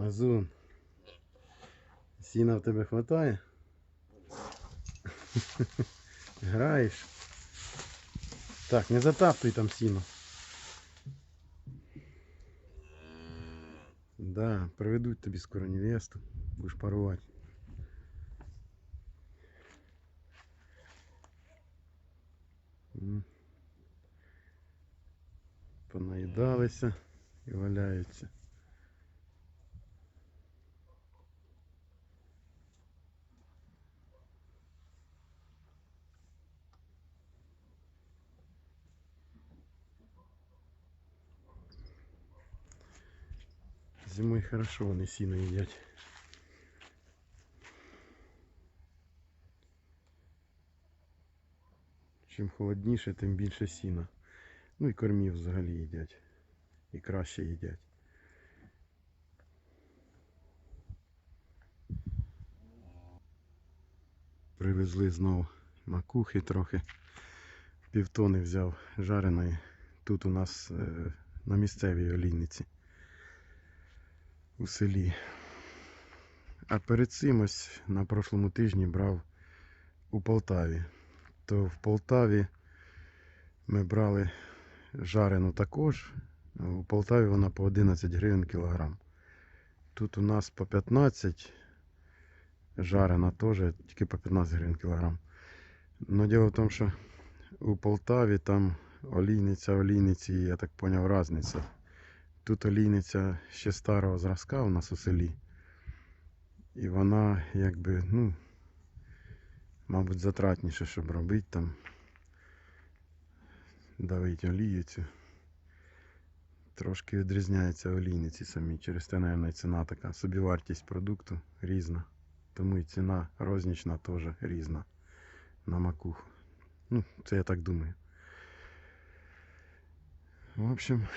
Мазун. Сіна в тебе хватає? Граєш? Так, не затаптуй там сіно. Да, приведуть тобі скоро невесту. Будеш парувати. Понаїдалися і валяються. Зимой хорошо вони сіно їдять. Чим холодніше, тим більше сіна. Ну і кормів взагалі їдять. І краще їдять. Привезли знову макухи трохи. Півтони взяв жареної. Тут у нас е, на місцевій олійниці у селі. А перед цим ось на прошлому тижні брав у Полтаві. То в Полтаві ми брали жарену також. У Полтаві вона по 11 гривень кілограм. Тут у нас по 15 жарена теж, тільки по 15 гривень кілограм. Но діло в тому, що у Полтаві там олійниця, олійниці, я так поняв, різниця. Тут олійниця ще старого зразка у нас у селі. І вона якби, ну, мабуть, затратніше, щоб робити там. Давить олію цю. Трошки відрізняються олійниці самі. Через те, мабуть, ціна така. Собівартість продукту різна. Тому і ціна рознічна теж різна на макуху. Ну, це я так думаю. В общем,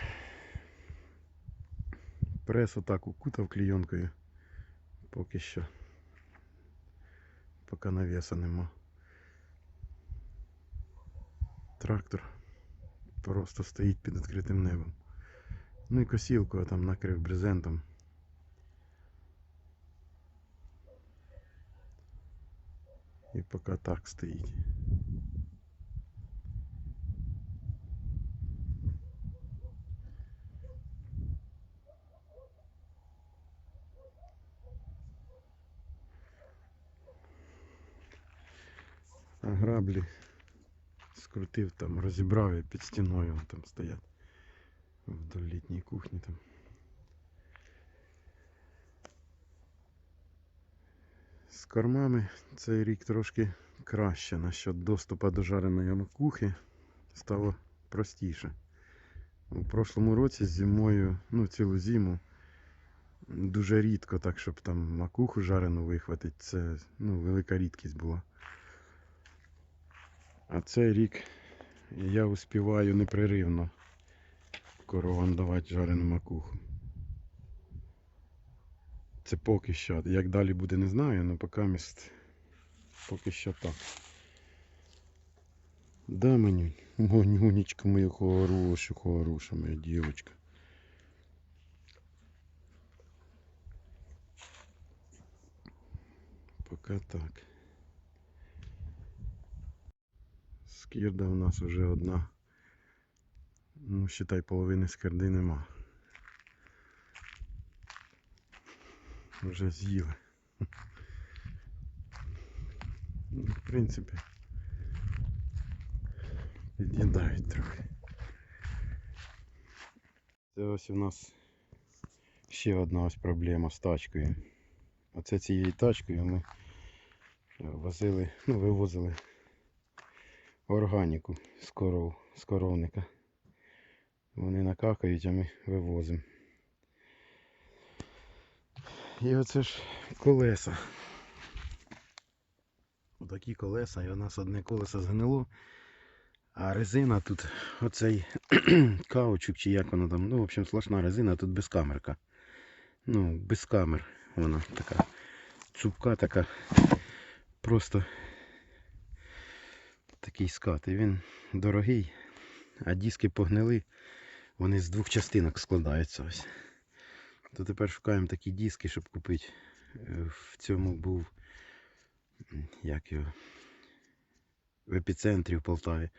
прес отак укутав клійонкою. Поки що. Поки навеса нема. Трактор просто стоїть під відкритим небом. Ну і косілку я там накрив брезентом. І поки так стоїть. А граблі скрутив там, розібрав і під стіною там стоять. Вдоль літній кухні там. З кормами цей рік трошки краще насчет доступу до жареної макухи стало простіше. У прошлому році зимою, ну цілу зиму, дуже рідко так, щоб там макуху жарену вихватити. Це ну, велика рідкість була. А цей рік я успіваю непреривно коровам давати жарену макуху. Це поки що. Як далі буде, не знаю, але поки міст поки що так. Да, Манюнь, Манюнечка моя хороша, хороша моя дівчинка. Поки так. Скірда у нас вже одна. Ну, считай, половини скирди нема. Вже з'їли. Ну, в принципі, під'їдають трохи. Це ось у нас ще одна ось проблема з тачкою. Оце цією тачкою ми е, возили, ну, вивозили органіку з коров, з коровника. Вони накакають, а ми вивозимо. І оце ж колеса. Отакі колеса, і у нас одне колесо згнило, а резина тут, оцей каучук чи як воно там, ну, в общем, сплошна резина, тут без камерка. Ну, без камер вона така цупка така. Просто такий скат. І він дорогий, а диски погнили, вони з двох частинок складаються ось. то тепер шукаємо такі диски, щоб купити. Е, В цьому був як його, в епіцентрі в Полтаві.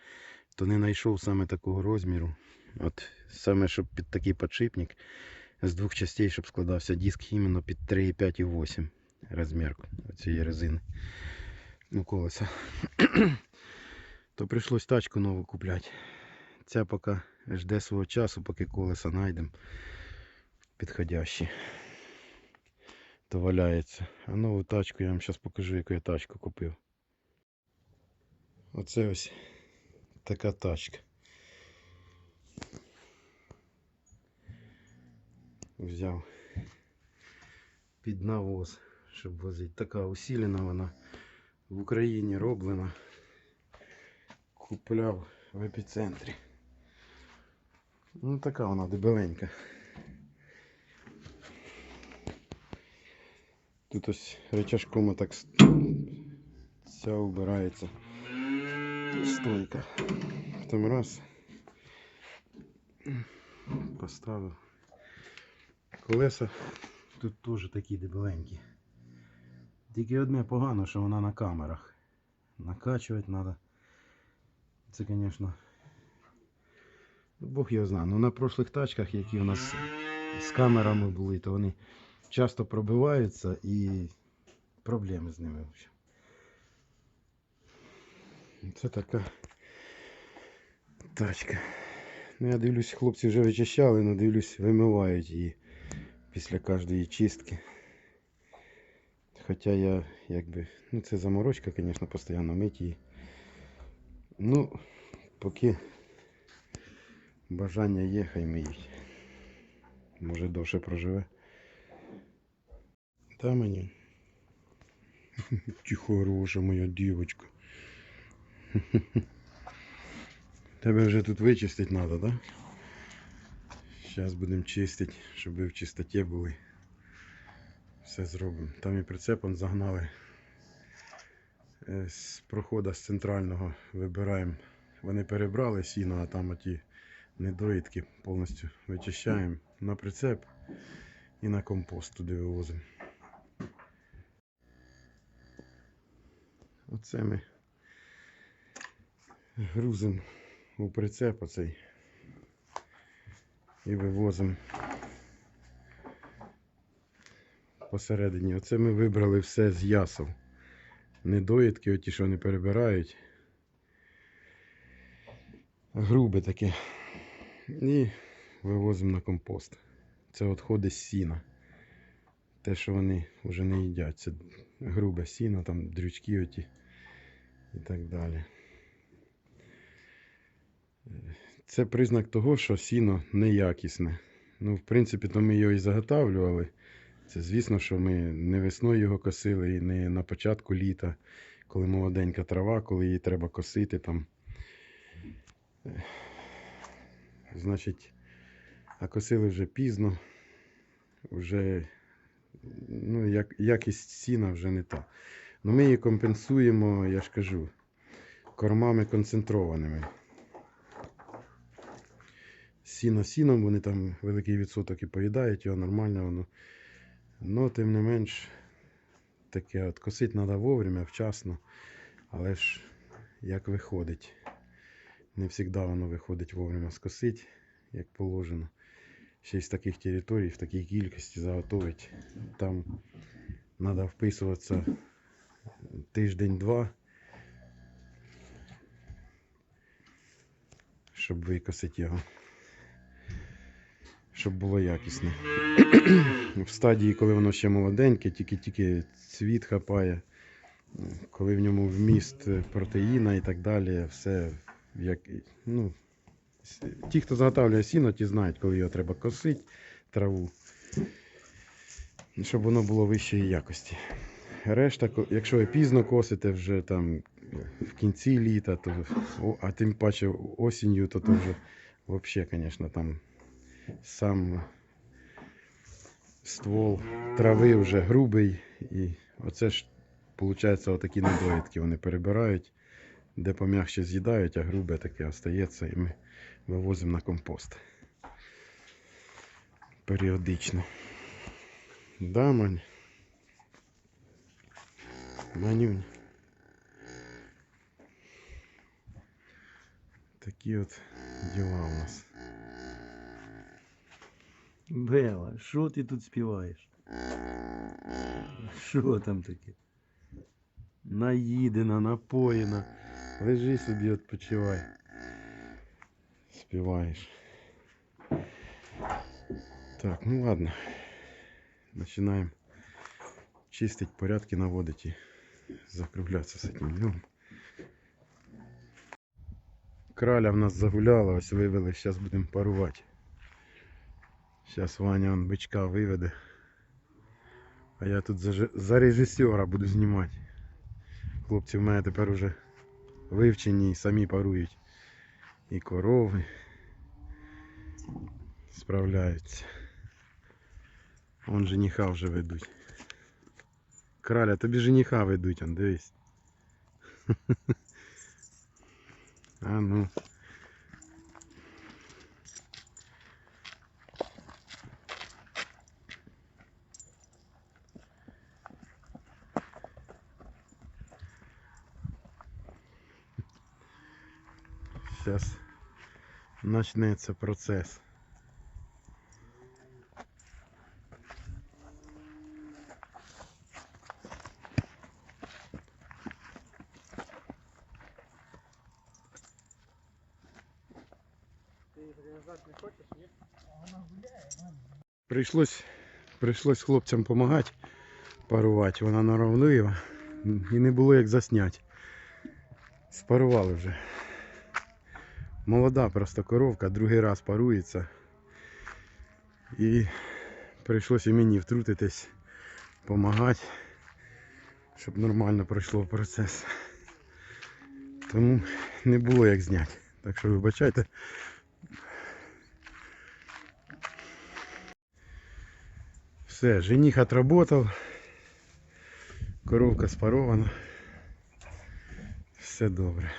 То не знайшов саме такого розміру. От саме щоб під такий подшипник з двох частей, щоб складався диск іменно під 3,5 і 8 розмір цієї резини. Ну, колеса. То прийшлось тачку нову купляти. Ця поки жде свого часу, поки колеса знайдемо підходящі. То валяється. А нову тачку я вам зараз покажу, яку я тачку купив. Оце ось така тачка. Взяв під навоз, щоб возити. Така усілена вона в Україні роблена. Купляв в епіцентрі. Ну така вона дебеленька. Тут ось рычажком отак с- ця убирається стойка. Потім раз поставив. Колеса тут теж такі дебеленькі. Тільки одне погано, що вона на камерах. Накачувати треба. Це, звісно. Бог його знає. Ну на прошлих тачках, які у нас з камерами були, то вони часто пробиваються і проблеми з ними. Це така тачка. Ну, я дивлюсь, хлопці вже вичищали, але дивлюсь, вимивають її після кожної чистки. Хоча я якби. Ну це заморочка, звісно, постійно мить її. Ну, поки бажання є, хай миють. Може довше проживе. Та мені. Ти хороша моя дівочка. Тебе вже тут вичистити треба, так? Зараз будемо чистити, щоб ви в чистоті були. Все зробимо. Там і прицепом загнали. Е, З проходу з центрального вибираємо. Вони перебрали сіно, а там оті недоїдки повністю вичищаємо на прицеп і на компост туди вивозимо. Оце ми грузимо у прицеп оцей і вивозимо посередині. Оце ми вибрали все з ясов. Недоїдки, оті, що не перебирають. Грубе таке. І вивозимо на компост. Це відходи з сіна. Те, що вони вже не їдять. Це грубе сіно, там дрючки оті і так далі. Це признак того, що сіно неякісне. Ну, в принципі, то ми його і заготавлювали. Це звісно, що ми не весною його косили і не на початку літа, коли молоденька трава, коли її треба косити там. Значить, а косили вже пізно, вже ну, як, якість сіна вже не та. Ну, ми її компенсуємо, я ж кажу, кормами концентрованими. Сіно сіном, вони там великий відсоток і поїдають його нормально воно. Ну, тим не менш, таке от косити треба вовремя, вчасно. Але ж як виходить. Не завжди воно виходить вовремя скосити, як положено. Ще з таких територій, в такій кількості заготовить. Там треба вписуватися тиждень-два, щоб викосити його. Щоб було якісне. В стадії, коли воно ще молоденьке, тільки-тільки цвіт хапає, коли в ньому вміст протеїна і так далі, все як. Ну, ті, хто заготавлює сіно, ті знають, коли його треба косити, траву. Щоб воно було вищої якості. Решта, якщо ви пізно косите вже там в кінці літа, то, а тим паче осінню, то, то вже взагалі, звісно, там сам ствол трави вже грубий. І оце ж, виходить, отакі недоїдки вони перебирають, де пом'якше з'їдають, а грубе таке остається, і ми вивозимо на компост. Періодично. Да, Мань? Манюнь. Такі от діла у нас. Бела, що ти тут співаєш? Що там таке? Наїдена, напоїна. Лежи собі, відпочивай. Співаєш. Так, ну ладно. Начинаем чистить порядки, наводить и закругляться с этим делом. Краля в нас загуляла, ось вивели, зараз будемо парувати. Зараз Ваня он бичка виведе. А я тут за, же- за режисера буду знімати. Хлопці в мене тепер уже вивчені і самі парують. І корови справляються. Вон жениха вже ведуть. Краля, тобі жениха ведуть, он, дивись. А ну. Сейчас начнеться процес. Прийшлось, прийшлось хлопцям допомагати парувати. Вона норовлива і не було як засняти. Спарували вже. Молода просто коровка, другий раз парується. І прийшлося мені втрутитись, допомагати, щоб нормально пройшло процес. Тому не було як зняти. Так що вибачайте. Все, жених отработал. Коровка спарована. Все добре.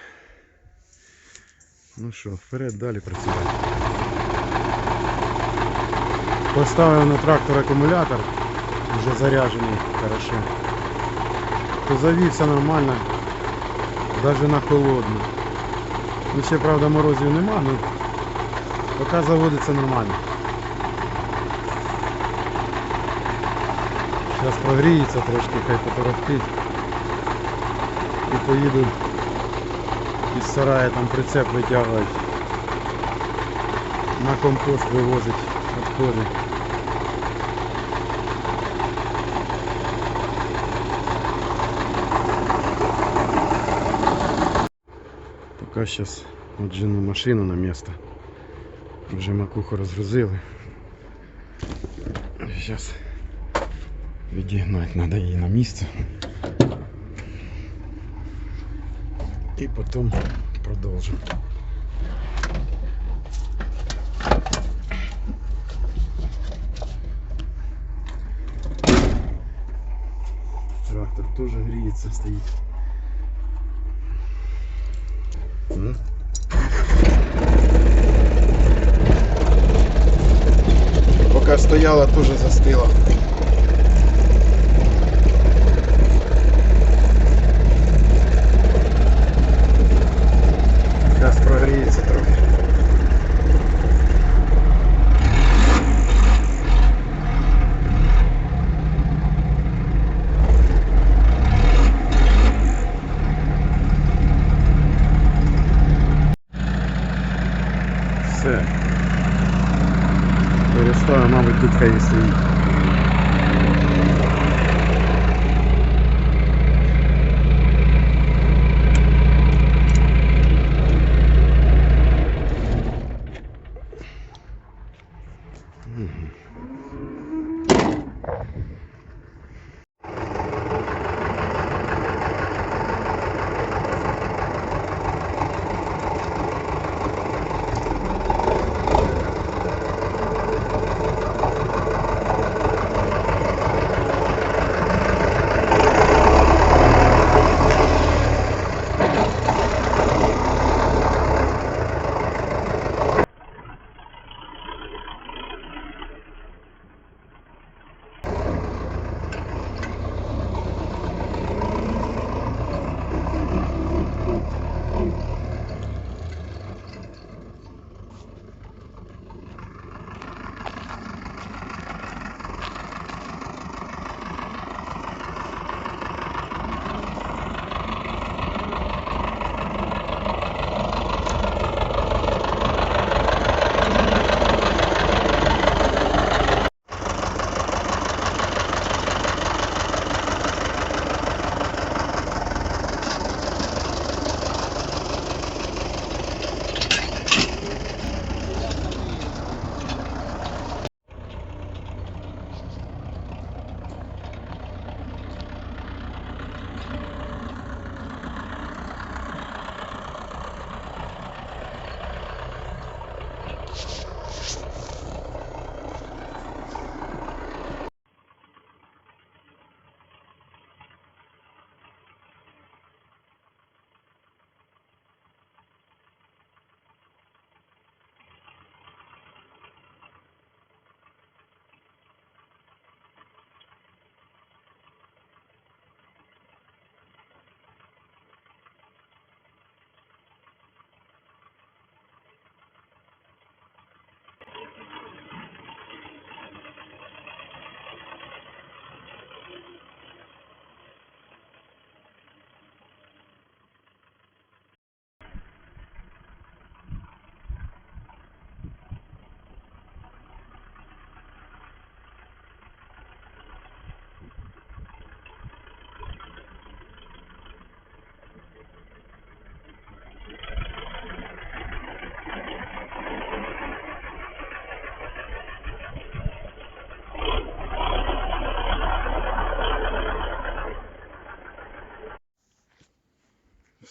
Ну що, вперед далі працювати. Поставив на трактор акумулятор, вже заряджений хорошо. То завівся нормально, навіть на холодну. Ну ще правда морозів нема, але поки заводиться нормально. Зараз прогріється трошки, хай поторохтить. І поїду із сарая там прицеп витягувати. На компост вивозить відходи. Поки зараз отжену машину на місто. Вже макуху розгрузили. Зараз відігнати треба її на місце. І потім продовжимо.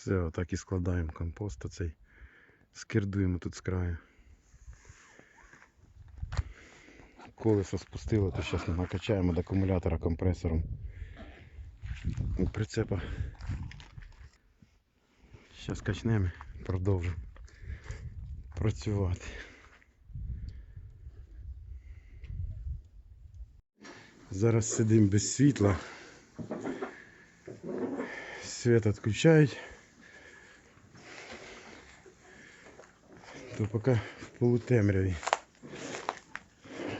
Все, отак і складаємо компост оцей. Скирдуємо тут з краю. Колесо спустило, то зараз накачаємо до акумулятора компресором. Прицепа. Зараз качнемо, продовжимо працювати. Зараз сидимо без світла. Світ відключають. То поки в полутемряві.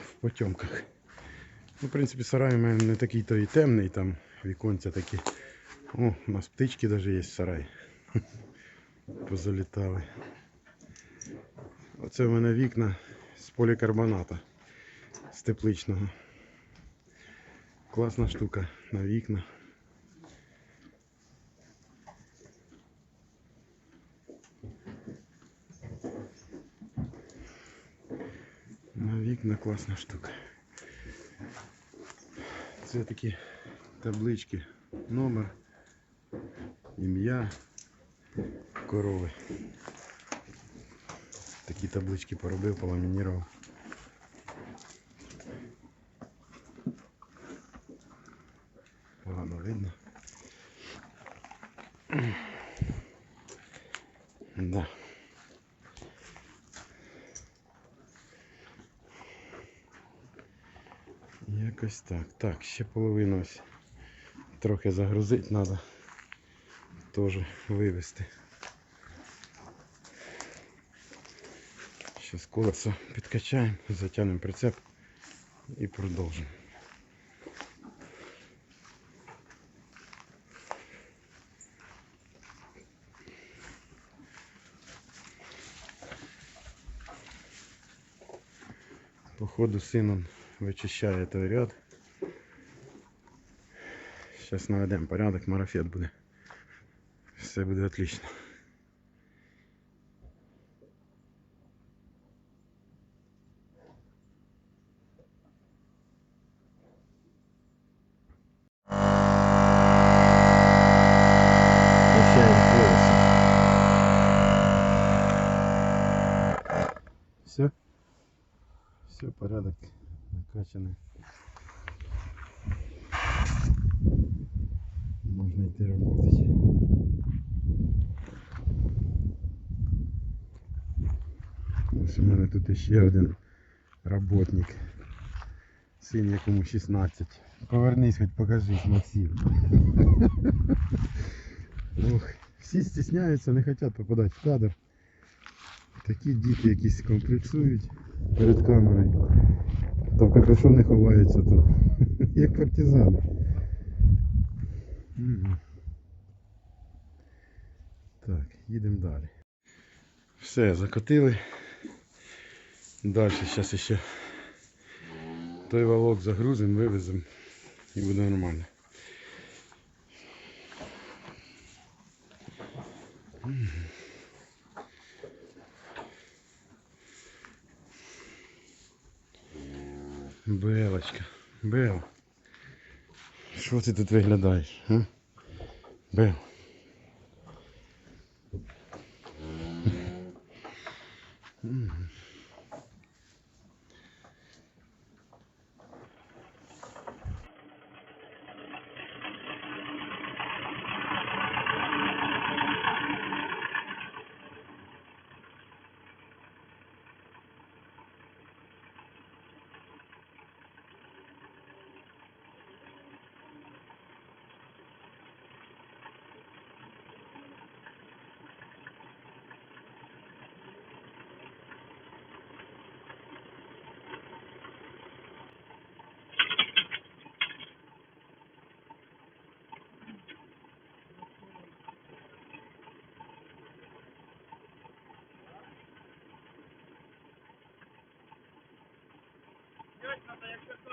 В потемках. Ну, в принципі, сарай у мене не такий то і темний, там віконця такі. О, у нас птички навіть є в сараї. Позалітали. Оце в мене вікна з полікарбоната з тепличного. Класна штука на вікна. На вікна класна штука. Це такі таблички. Номер, ім'я корови. Такі таблички поробив, поламінірував. Погано видно. Да. Якось так. Так, ще половину ось трохи загрузити треба. Теж вивезти. Зараз колесо підкачаємо, затягнемо прицеп і продовжимо. Походу сином вичищає той ряд. Зараз наведемо порядок, марафет буде. Все буде отлично. Качаємо колесо. Все. Все, порядок накачаний. Можна йти работать. Ось у мене тут ще один работник. Син якому 16. Повернись, хоч покажись, Максим. Ох, всі стісняються, не хочуть попадати в кадр. Такі діти якісь комплексують перед камерою. Там капюшон не ховаються тут. Як партизани. Так, їдемо далі. Все, закотили. Далі зараз ще той валок загрузимо, вивеземо і буде нормально. Белочка, Бел. Що ти тут виглядаєш? А? Бел. Kaç kadar yaklaşık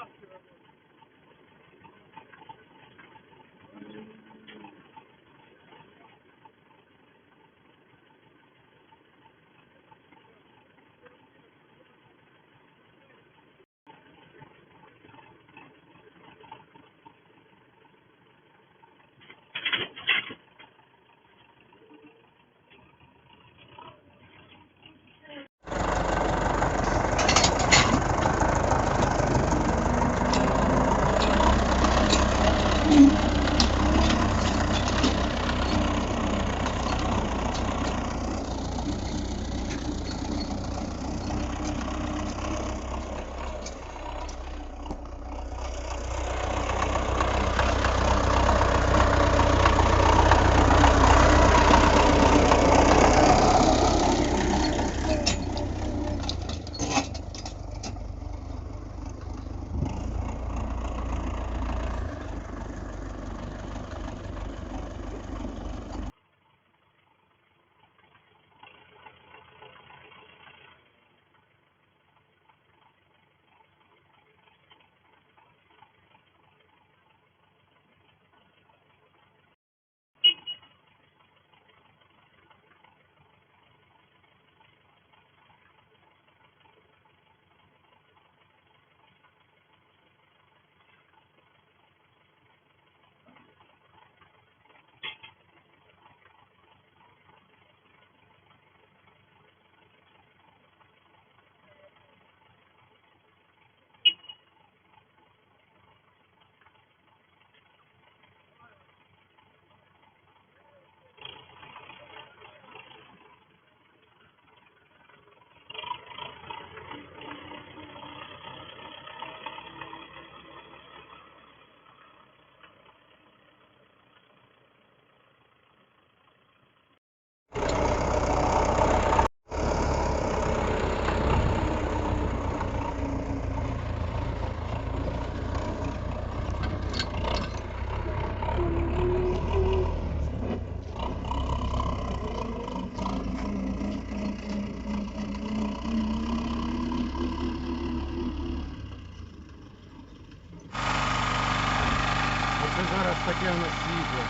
таке у нас світло.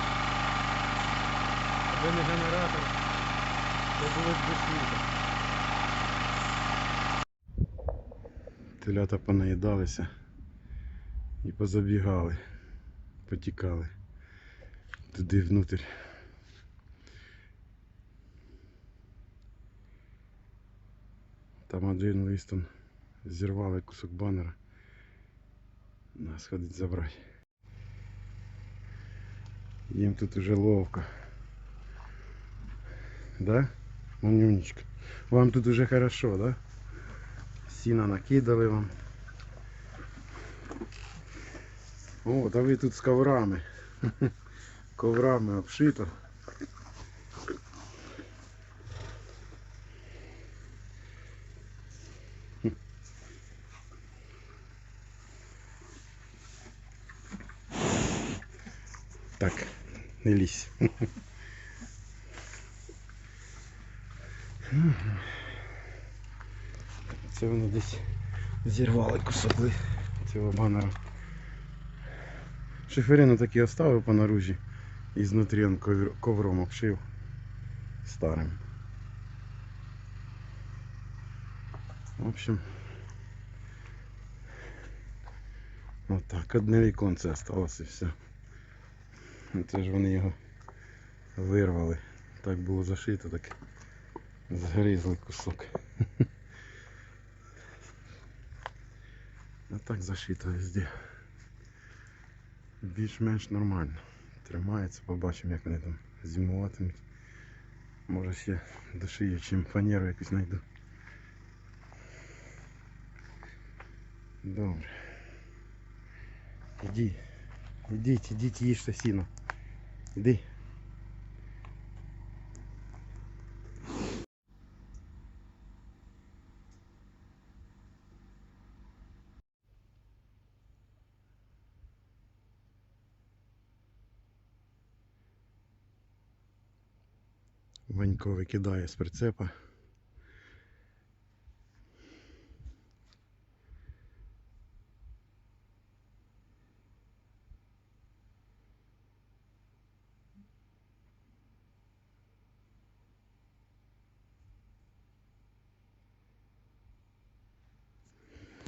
Аби не генератор, то було б без світла. Телята понаїдалися і позабігали, потікали туди внутрь. Там один листом зірвали кусок банера. Нас ходить забрати. Їм тут уже ловко. Да? Манюнечка. Вам тут уже хорошо, да? Сіна накидали вам. О, та ви тут з коврами. Коврами обшито. Так, не лізь. Це вони десь зірвали кусок цього банера. Шиферину таки оставив по наружі і знутрі он ковром обшив старим. В общем, вот так, одне віконце осталось і все. Це ж вони його вирвали. Так було зашито, так згризли кусок. А так зашито везде. Більш-менш нормально. Тримається, побачимо, як вони там зимуватимуть. Може ще дошию, чим фанеру якусь знайду. Добре. Іди. Ідіть, ідіть, їжте сіно. Іди. Ванько викидає з прицепа.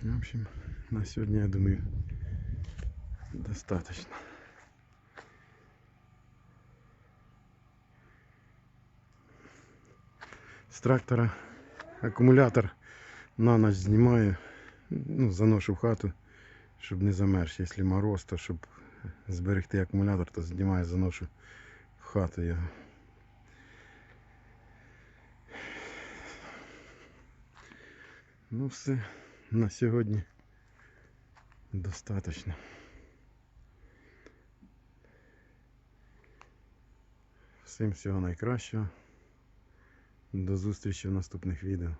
В общем, на сегодня, я думаю, достаточно. З трактора акумулятор на ніч знімаю, ну, заношу в хату, щоб не замерз. Якщо мороз, то щоб зберегти акумулятор, то знімаю, заношу в хату його. Ну все, на сьогодні достаточно. Всім всього найкращого. До зустрічі в наступних відео.